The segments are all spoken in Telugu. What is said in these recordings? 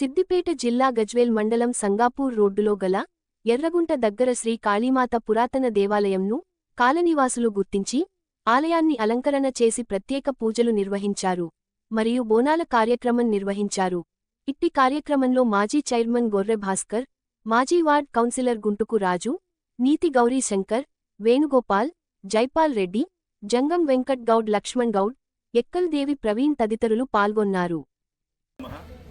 సిద్దిపేట జిల్లా గజ్వేల్ మండలం సంగాపూర్ రోడ్డులో గల ఎర్రగుంట దగ్గర శ్రీ కాళీమాత పురాతన దేవాలయంను కాలనివాసులు గుర్తించి ఆలయాన్ని అలంకరణ చేసి ప్రత్యేక పూజలు నిర్వహించారు మరియు బోనాల కార్యక్రమం నిర్వహించారు. ఇట్టి కార్యక్రమంలో మాజీ చైర్మన్ గొర్రె భాస్కర్ మాజీ వార్డ్ కౌన్సిలర్ గుంటుకు రాజు నీతి గౌరీ శంకర్ వేణుగోపాల్ జైపాల్ రెడ్డి జంగం వెంకట్ గౌడ్ లక్ష్మణ్ గౌడ్ ఎక్కల్దేవి ప్రవీణ్ తదితరులు పాల్గొన్నారు.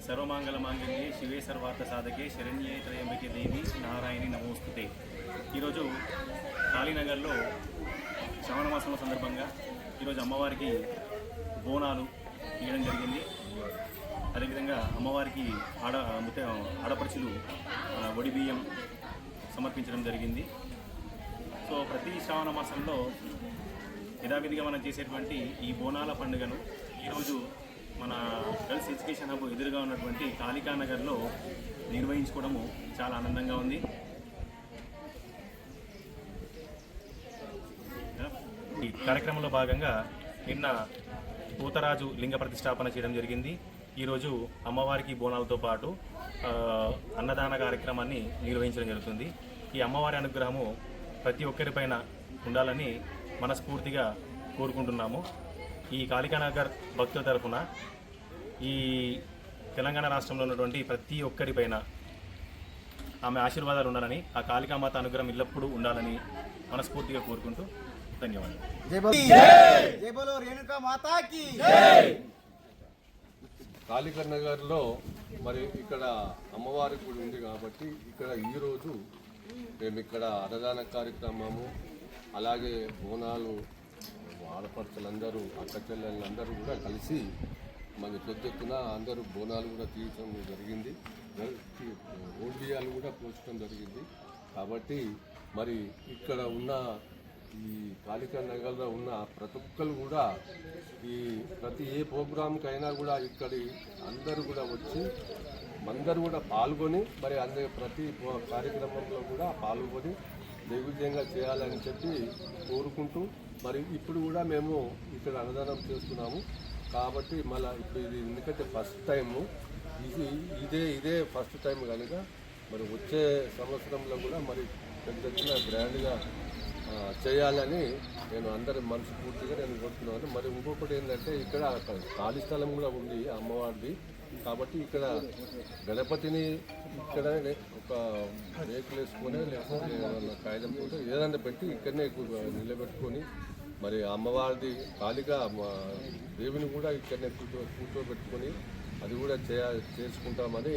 సర్వమాంగళమాంగళ్యే శివే సర్వార్థ సాధకే శరణ్యే త్రయంబకి దేవి నారాయణి నమోస్తుతే. ఈరోజు కాళీనగర్లో శ్రవణ మాసం సందర్భంగా ఈరోజు అమ్మవారికి బోనాలు ఇవ్వడం జరిగింది. అదేవిధంగా అమ్మవారికి ఆడ ముత్త ఆడపడుచులు ఒడి వడి బియ్యం సమర్పించడం జరిగింది. సో ప్రతి శ్రావణ మాసంలో యథావిధిగా మనం చేసేటువంటి ఈ బోనాల పండుగను ఈరోజు మన గర్ల్స్ ఎడ్యుకేషన్ హబ్ ఎదురుగా ఉన్నటువంటి కాళికా నగర్లో నిర్వహించుకోవడము చాలా ఆనందంగా ఉంది. ఈ కార్యక్రమంలో భాగంగా నిన్న పూతరాజు లింగ ప్రతిష్టాపన చేయడం జరిగింది. ఈరోజు అమ్మవారికి బోనాలతో పాటు అన్నదాన కార్యక్రమాన్ని నిర్వహించడం జరుగుతుంది. ఈ అమ్మవారి అనుగ్రహము ప్రతి ఒక్కరిపైన ఉండాలని మనస్ఫూర్తిగా కోరుకుంటున్నాము. ఈ కాళికానగర్ భక్తుల తరఫున ఈ తెలంగాణ రాష్ట్రంలో ఉన్నటువంటి ప్రతి ఒక్కరిపైన ఆమె ఆశీర్వాదాలు ఉండాలని ఆ కాళికామాత అనుగ్రహం ఎల్లప్పుడూ ఉండాలని మనస్ఫూర్తిగా కోరుకుంటూ ధన్యవాదాలు. జై బోలో జై! బోలో రేణుకా మాతా की కాళికర్ నగర్లో మరి ఇక్కడ అమ్మవారి గుడి ఉంది కాబట్టి ఇక్కడ ఈరోజు మేము ఇక్కడ అన్నదాన కార్యక్రమము అలాగే బోనాలు ఆడపడుచులందరూ అక్క చెల్లెళ్ళందరూ కూడా కలిసి మన పెద్ద ఎత్తున అందరూ బోనాలు కూడా తీయటం జరిగింది. ఓడియాలు కూడా పోచడం జరిగింది. కాబట్టి మరి ఇక్కడ ఉన్న ఈ కాళికా నగర్లో ఉన్న ప్రతి ఒక్కరు కూడా ఈ ప్రతి ఏ ప్రోగ్రాంకైనా కూడా ఇక్కడి అందరూ కూడా వచ్చి అందరూ కూడా పాల్గొని మరి అందరి ప్రతి కార్యక్రమంలో కూడా పాల్గొని నైవేద్యంగా చేయాలని చెప్పి కోరుకుంటూ మరి ఇప్పుడు కూడా మేము ఇక్కడ అన్నదానం చేస్తున్నాము. కాబట్టి మళ్ళీ ఇప్పుడు ఇది ఎందుకంటే ఫస్ట్ టైము ఇది ఇదే ఇదే ఫస్ట్ టైం కనుక మరి వచ్చే సంవత్సరంలో కూడా మరి పెద్ద ఎత్తున గ్రాండ్గా చేయాలని నేను అందరి మనసు పూర్తిగా నేను కోరుతున్నాను. మరి ఇంకొకటి ఏంటంటే ఇక్కడ అక్కడ ఖాళీ స్థలం కూడా ఉంది అమ్మవారిది. కాబట్టి ఇక్కడ గణపతిని ఇక్కడ ఒక రేకులు వేసుకొని లేకపోతే కాగితం పోతే ఏదైనా పెట్టి ఇక్కడనే నిలబెట్టుకొని మరి అమ్మవారిది ఖాళీగా మా దేవిని కూడా ఇక్కడనే కూర్చో కూర్చోబెట్టుకొని అది కూడా చేయ చేసుకుంటామని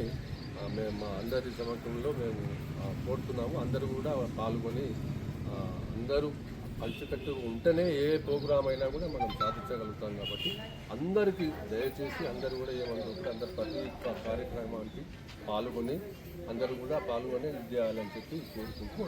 మేము మా అందరి సమక్షంలో మేము కోరుతున్నాము. అందరూ కూడా పాల్గొని అందరూ కలిసికట్టు ఉంటేనే ఏ ప్రోగ్రామ్ అయినా కూడా మనం సాధించగలుగుతాం కాబట్టి అందరికీ దయచేసి అందరూ కూడా ఏమనుకుంటే అందరు ప్రతి ఒక్క కార్యక్రమానికి పాల్గొని అందరూ కూడా పాల్గొని విద్యాలని చెప్పి కోరుకుంటూ